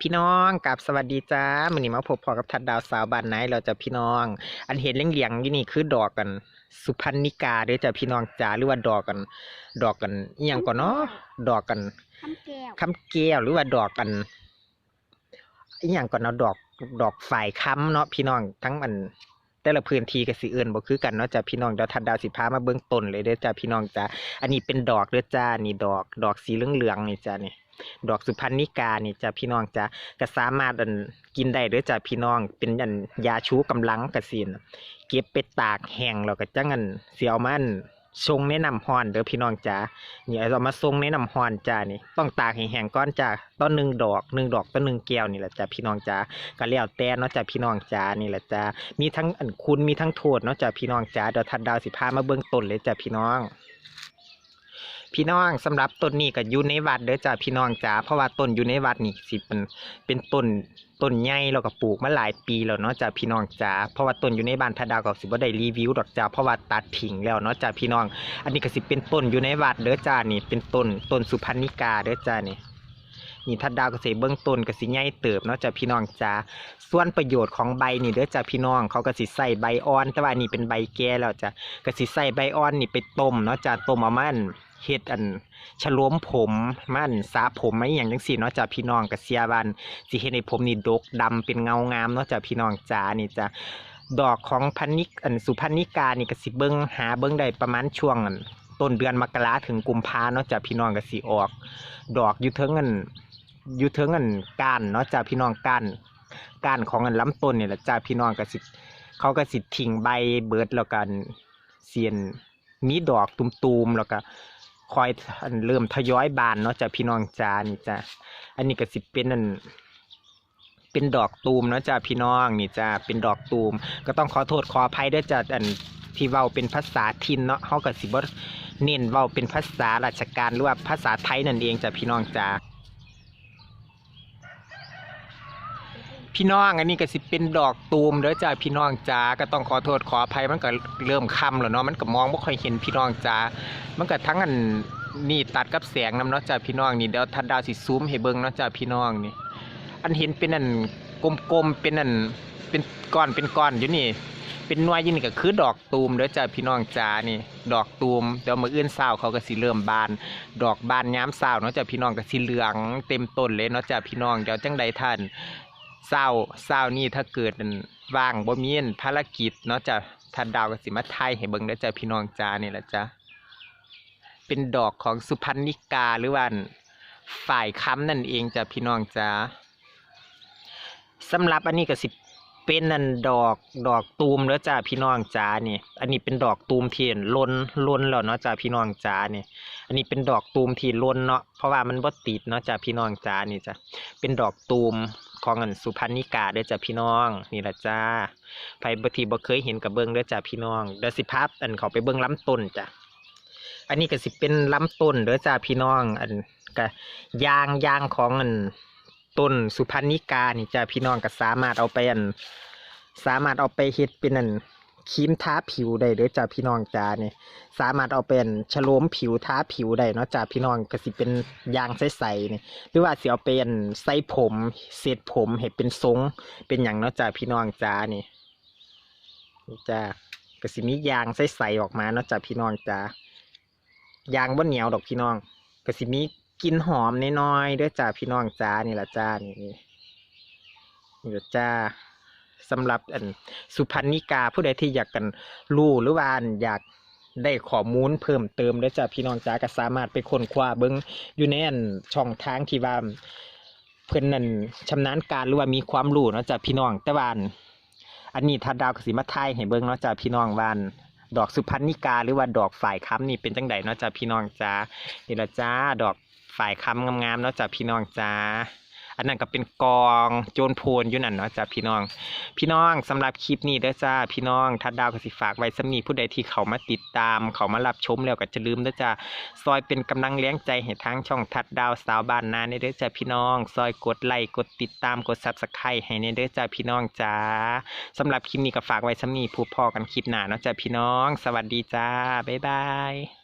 พี่น้องกับสวัสดีจ้ามื้อนี้มาพบพอกับทัดดาวสาวบ้านไหนเราจะพี่น้อง อันเห็นเหลียงๆอยู่นี่คือดอกกัน สุพรรณิกาเด้อจ้ะพี่น้องจ้าหรือว่าดอกกัน ดอกกันอีหยังก่อนเนาะดอกกันคำแก้วคำแก้วหรือว่าดอกกันอีหยังก่อนเนาะดอกดอกฝ่ายค้ำเนาะพี่น้องทั้งมันแต่ละพื้นที่ก็สิเอื่นบ่คือกันเนาะจ้ะพี่น้องเดี๋ยวทัดดาวสิพามาเบื้องต้นเลยเด้อจ้ะพี่น้องจ้าอันนี้เป็นดอกเด้อจ้านี่ดอก ดอกสีเหลืองๆนี่จ้านี่ ดอกสุพรรณิกานี่จ้ะพี่น้องจ้ะก็สามารถกินได้ด้อจ้ะพี่น้อง เป็นอันยาชูกำลังกระสินเก็บไปตากแห้งแล้วก็จังอันเสียวมันชงในน้ำร้อนเด้อพี่น้องจ้ะนี่เอามาทรงในน้ำร้อนจ้านี่ ต้องตากแห้งก่อนจ้ะต้นหนึ่งดอกหนึ่งดอกต้นหนึ่งแก้วนี่แหละจ้ะพี่น้องจ้ะก็แล้วแต่เนาะจ้ะพี่น้องจ้านี่แหละจ้ะมีทั้งอันคุณมีทั้งโทษเนาะจ้ะพี่น้องจ้าเดี๋ยวทัดดาวสิพามาเบื้องต้นเลยจ้ะพี่น้อง พี่น้องสำหรับต้นนี้ก็อยู่ในวัดเด้อจ้าพี่น้องจ้าเพราะว่าต้นอยู่ในวัดนี่สิเป็นเป็นต้นต้นใหญ่เราก็ปลูกมาหลายปีแล้วเนาะจ้าพี่น้องจ้าเพราะว่าต้นอยู่ในบ้านพระดาวก็สิบ่ได้รีวิวดอกจ้าเพราะว่าตัดทิ้งแล้วเนาะจ้าพี่น้อง อันนี้ก็สิเป็นต้นอยู่ในวัดเด้อจ้านี่เป็นต้นต้นสุพรรณิกาเด้อจ้านี่ นี่ทัดดาวก็สิเบื้องต้นก็สิใหญ่เติบเนาะจ้าพี่น้องจ้าส่วนประโยชน์ของใบนี่เด้อจ้าพี่น้องเขาก็สิใส่ใบอ่อน แต่ว่านี่เป็นใบแก่แล้วจ้าก็สิใส่ใบอ่อนนี่ไปต้มเนาะจ้าต้มเอามันเฮ็ดอันฉโลมผมมันสาผมไม่อย่างจังซี่เนาะจ้าพี่น้องก็เสียบันสิเฮ็ดให้ผมนี่ดกดำเป็นเงางามเนาะจ้าพี่น้องจ้านี่จ้าดอกของพันนิกอันสุพรรณิกานี่ก็สิเบิ่งหาเบิ่งได้ประมาณช่วงอัน ต้นเดือนมกราถึงกุมภาเนาะจ้าพี่น้องก็สิออก ดอกอยู่เทิงอันอยู่เทิงอันก้านเนาะจ้าพี่น้องก้านก้านของอันลำต้นนี่แหละจ้าพี่น้องก็สิเขาก็สิทิ้งใบเบิดแล้วกันเสียนมีดอกตุมๆแล้วก็คอยเริ่มทยอยบานเนาะจ้ะพี่น้องจ้านี่จ้ะอันนี้ก็สิเป็นอันเป็นดอกตูมเนาะจ้ะพี่น้องนี่จ้ะเป็นดอกตูม ก็ต้องขอโทษขออภัยด้วยจ้ะอันที่เว้าเป็นภาษาถิ่นเนาะเขาก็สิบ่ เน้นเว้าเป็นภาษาราชการหรือว่าภาษาไทยนั่นเองจ้ะพี่น้องจ้าพี่น้องอันนี้ก็สิเป็นดอกตูมเด้อจ้าพี่น้องจ้าก็ต้องขอโทษขออภัยมันก็เริ่มค่ำแล้วเนาะมันก็มองไม่ค่อยเห็นพี่น้องจ้ามันก็ทั้งอันนี่ตัดกับแสงนํเนาะจ้าพี่น้องนี่เดี๋ยวทัดดาวสิซูมให้เบิ่งเนาะจ้าพี่น้องนี่ อันเห็นเป็นอันกลมๆเป็นอันเป็นก้อนเป็นก้อนอยู่นี่ เป็นหน่วยยี่นี่ก็คือดอกตูมเด้อจ้าพี่น้องจ้านี่ ดอกตูมเดี๋ยวมืออื่นเช้าเขาก็สิเริ่มบาน ดอกบานยามเช้าเนาะจ้าพี่น้องก็สิเหลืองเต็มต้นเลยเนาะจ้าพี่น้องเดี๋ยวจังใดท่านเศร้าเศร้านี่ถ้าเกิดว่างบ่มีนภารกิจเนาะจะทันดาวก็สิมาไทยให้เบิ่งได้อจ้ะพี่น้องจ้านี่แหละจ้ะเป็นดอกของสุพรรณิกาหรือว่าฝ่ายค้ำนั่นเองจ้ะพี่น้องจ้าสำหรับอันนี้ก็สิ เป็นอันดอกดอกตูมแล้วจ้าพี่น้องจ้านี่ อันนี้เป็นดอกตูมที่ล้นล้นแล้วเนาะจ้าพี่น้องจ้านี่ อันนี้เป็นดอกตูมที่ล้นเนาะเพราะว่ามันบ่ติดเนาะจ้าพี่น้องจ้านี่จ้ะเป็นดอกตูมของอันสุพรรณิกาเด้อจ้ะพี่น้องนี่ละจ้าใครบางทีบ่เคยเห็นกับเบิ้งเด้อจ้ะพี่น้องเดี๋ยวสิพาอันเขาไปเบิ้งลำต้นจ้ะอันนี้ก็สิเป็นลำต้นเด้อจ้ะพี่น้อง อันก็ยางยางของอัน ต้นสุพรรณิกานี่จ้ะพี่น้องก็สามารถเอาไปอัน สามารถเอาไปเฮ็ดเป็นอันครีมทาผิวได้เด้อจ้ะพี่น้องจ้านี่ยสามารถเอาเป็นฉโลมผิวทาผิวได้เนาะจ้ะพี่น้องก็สิเป็นยางใสๆนี่หรือว่าสิเอาเป็นใส่ผมเศษผมให้เป็นทรงเป็นอย่างเนาะจ้าพี่น้องจ้านี่นี่จ้าก็สิมียางใสๆออกมาเนาะจ้าพี่น้องจ้ายางบ่เหนียวดอกพี่น้องก็สิมี กินหอมน้อยๆเด้อจ้าพี่น้องจ้านี่ละจ้านี่นี่นี่ละจ้าสำหรับอันสุพรรณิกาผู้ใดที่อยากกันรู้หรือว่าอยากได้ข้อมูลเพิ่มเติมเด้อจ้าพี่น้องจ้าก็สามารถไปค้นคว้าเบิ่งอยู่ในอันช่องทางที่ว่าเพิ่นนั่นชำนาญการหรือว่ามีความรู้เนาะจ้ะพี่น้องแต่ว่าอันอันนี้ถ้าดาวกสิมาไทยให้เบิ่งเนาะจ้ะพี่น้องวานดอกสุพรรณิกาหรือว่าดอกฝ่ายค้ำนี่เป็นจังไดเนาะจ้ะพี่น้องจ้านี่ละจ้าดอก ฝ่ายค้ำงามๆเนาะจ้ะพี่น้องจ้าอันนั้นก็เป็นกองโจรโพนอยู่นั่นเนาะจ้ะพี่น้อง พี่น้องสำหรับคลิปนี้เด้อจ้าพี่น้องทัดดาวก็สิฝากไว้สำนีผู้ใดที่เขามาติดตาม เขามารับชมแล้วก็จะลืมเด้อจ้าซอยเป็นกำลังเลี้ยงใจให้ทางช่องทัดดาวสาวบ้านนาในเด้อจ้าพี่น้อง ซอยกดไลค์กดติดตามกดซับสไครต์ให้ในเด้อจ้าพี่น้องจ้าสำหรับคลิปนี้ก็ฝากไว้สำนีผู้พอกันคลิปหน้าเนาะจ้าพี่น้อง สวัสดีจ้าบ๊ายบาย